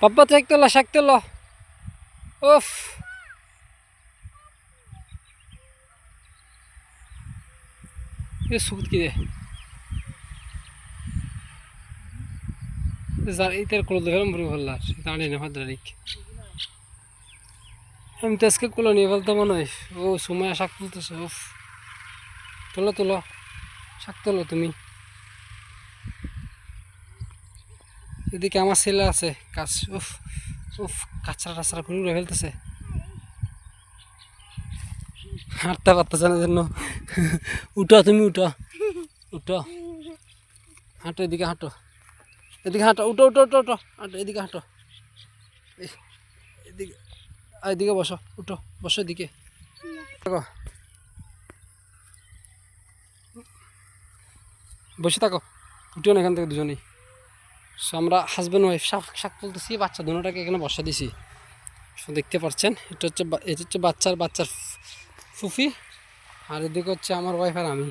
পাপ্পা চেক তোলো শাক তোলো ওফ এ সুদ কি রে? যার ইতার কুলো দেখলাম বুড়ি ভল্লার দাঁড়ি না ভাদ্রারিক আমি তো আজকে কুলো নিয়ে মনে হয়। ও, সময় শাক তুলতেছে ওফ তোলো তোলো। শাক তোলো তুমি। এদিকে আমার ছেলে আছে, কাজ, উফ উফ, কাঁচরা টাচরা করে উড়ে ফেলতেছে। হাঁটতে পারতেছে না জন্য উঠো তুমি, উঠো। উঠো। হাঁটো, এদিকে হাঁটো। এদিকে হাঁটো, উঠো উঠো উঠো উঠো। হাঁটো, এদিকে হাঁটো। এদিকে এদিকে বসো, উঠো, বসো এদিকে। দেখো বসে থাকো। উঠিও না এখান থেকে দুজনেই। সো আমরা হাজব্যান্ড ওয়াইফ শাক শাক তুলতেছি, বাচ্চা দুটাকে এখানে বসা দিছি। সো দেখতে পাচ্ছেন, এটা হচ্ছে এটা হচ্ছে বাচ্চার বাচ্চার ফুফি। আর এদিকে হচ্ছে আমার ওয়াইফ আর আমি।